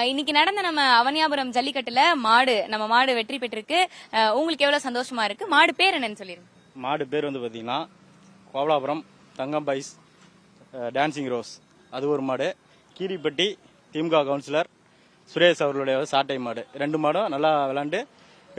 இன்னைக்கு நடந்த நம்ம அவனியாபுரம் ஜல்லிக்கட்டுல மாடு நம்ம மாடு வெற்றி பெற்றிருக்கு. உங்களுக்கு எவ்வளவு சந்தோஷமா இருக்கு? மாடு பேர் என்னன்னு சொல்லிருங்க. மாடு பேர் வந்து பாத்தீங்கன்னா கோவலாபுரம் தங்கம் பைஸ் டான்சிங் ரோஸ் அது ஒரு மாடு. கீரிப்பட்டி திமுக கவுன்சிலர் சுரேஷ் அவர்களுடைய சாட்டை மாடு. ரெண்டு மாடும் நல்லா விளாண்டு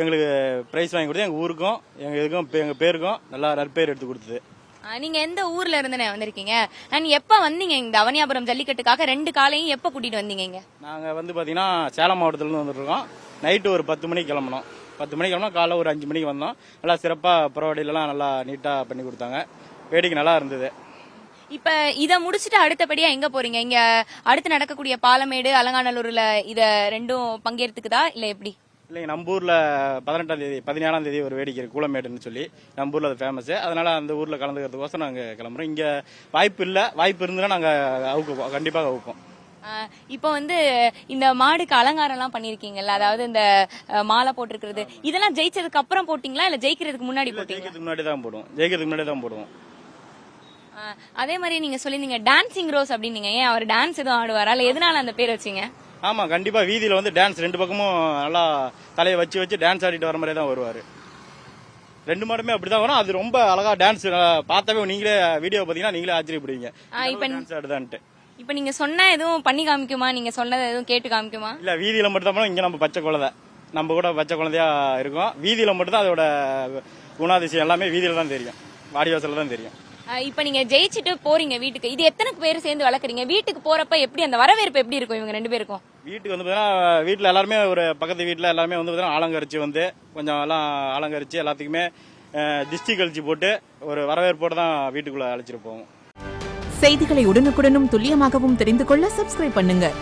எங்களுக்கு ப்ரைஸ் வாங்கி கொடுத்து எங்கள் ஊருக்கும் எங்கள் இதுக்கும் எங்கள் பேருக்கும் நல்லா நற்பேர் எடுத்து கொடுத்தது. நீங்க எந்த ஊர்ல இருந்து வந்திருக்கீங்க? அண்ட் எப்ப வந்தீங்க இந்த அவனியாபுரம் ஜல்லிக்கட்டுக்காக ரெண்டு காலையும் எப்ப கூட்டிட்டு வந்தீங்க இங்க? நாங்கள் வந்து பார்த்தீங்கன்னா சேலம் மாவட்டத்துலேருந்து வந்துருக்கோம் நைட்டு ஒரு பத்து மணிக்கு கிளம்புனோம். பத்து மணிக்கு கிளம்புனா காலைல ஒரு அஞ்சு மணிக்கு வந்தோம். நல்லா சிறப்பாக புறவடியிலலாம் நல்லா நீட்டாக பண்ணி கொடுத்தாங்க. வேடிக்கை நல்லா இருந்தது. இப்ப இத முடிச்சிட்டு அடுத்தபடியா எங்க போறீங்க? இங்க அடுத்து நடக்கக்கூடிய பாலமேடு அலங்காநல்லூர்ல இத ரெண்டும் பங்கேற்றுக்குதா இல்ல எப்படி? இல்லைங்க நம்ம ஊரில் பதினெட்டாம் தேதி பதினேழாம் தேதி ஒரு வேடிக்கை கூலமேடுன்னு சொல்லி. நம்ம ஊரில் அது ஃபேமஸ் அதனால அந்த ஊரில் கலந்துக்கிறதுக்கோசரம் நாங்கள் கிளம்புறோம். இங்கே வாய்ப்பு இல்லை. வாய்ப்பு இருந்ததுன்னா நாங்கள் அவுக்குவோம் கண்டிப்பாக அவுப்போம் இப்போ வந்து இந்த மாடுக்கு அலங்காரம் எல்லாம் பண்ணிருக்கீங்கல்ல? அதாவது இந்த மாலை போட்டிருக்கிறது. இதெல்லாம் ஜெயிச்சதுக்கு அப்புறம் போட்டீங்களா? இல்ல ஜெயிக்கிறதுக்கு முன்னாடி ஜெயிக்கிறதுக்கு முன்னாடி தான் போடுவோம். ஜெயிக்கிறதுக்கு முன்னாடி தான் போடுவோம். அதே மாதிரி நீங்க சொல்லிருந்தீங்க டான்சிங் ரோஸ் அப்படின்னீங்க. ஏன் அவர் டான்ஸ் எதுவும் ஆடுவாரா? இல்ல எதனால அந்த பேர் வச்சீங்க? ஆமாம் கண்டிப்பாக வீதியில் வந்து டான்ஸ் ரெண்டு பக்கமும் நல்லா தலையை வச்சு வச்சு டான்ஸ் ஆடிட்டு வர மாதிரி தான் வருவார். ரெண்டு மாடுமே அப்படி தான் வரும். அது ரொம்ப அழகா டான்ஸ் பார்த்தாவே நீங்களே வீடியோ பார்த்தீங்கன்னா நீங்களே ஆச்சரியப்படுவீங்க. இப்ப டான்ஸ் ஆடுதான்ட்டு. இப்ப நீங்க சொன்னா எதுவும் பண்ணி காமிக்குமா? நீங்க சொன்னதை எதுவும் கேட்டு காமிக்குமா? இல்ல வீதியில மட்டும் தான் இங்க நம்ம பச்சை குழந்தை. நம்ம கூட பச்சை குழந்தையா இருக்கும். வீதியில மட்டும் தான் அதோட குணாதிசயம் எல்லாமே வீதியில தான் தெரியும். வாடிவாசல்ல தான் தெரியும். இப்ப நீங்க ஜெயிச்சுட்டு போறீங்க வீட்டுக்கு. இது எத்தனை பேர் சேர்ந்து வளர்க்குறீங்க? வீட்டுக்கு போறப்ப எப்படி அந்த வரவேற்பு எப்படி இருக்கும் இவங்க ரெண்டு பேருக்கும்? வீட்டுக்கு வந்து பார்த்தீங்கன்னா வீட்டில் எல்லாருமே ஒரு பக்கத்து வீட்டில் எல்லாருமே வந்து பார்த்தீங்கன்னா ஆலங்கரிச்சு வந்து கொஞ்சம் எல்லாம் ஆலங்கரிச்சு எல்லாத்துக்குமே திஷ்டி கழிச்சு போட்டு ஒரு வரவேற்போடு தான் வீட்டுக்குள்ளே அழைச்சிட்டு போவோம். செய்திகளை உடனுக்குடனும் துல்லியமாகவும் தெரிந்து கொள்ள சப்ஸ்கிரைப் பண்ணுங்கள்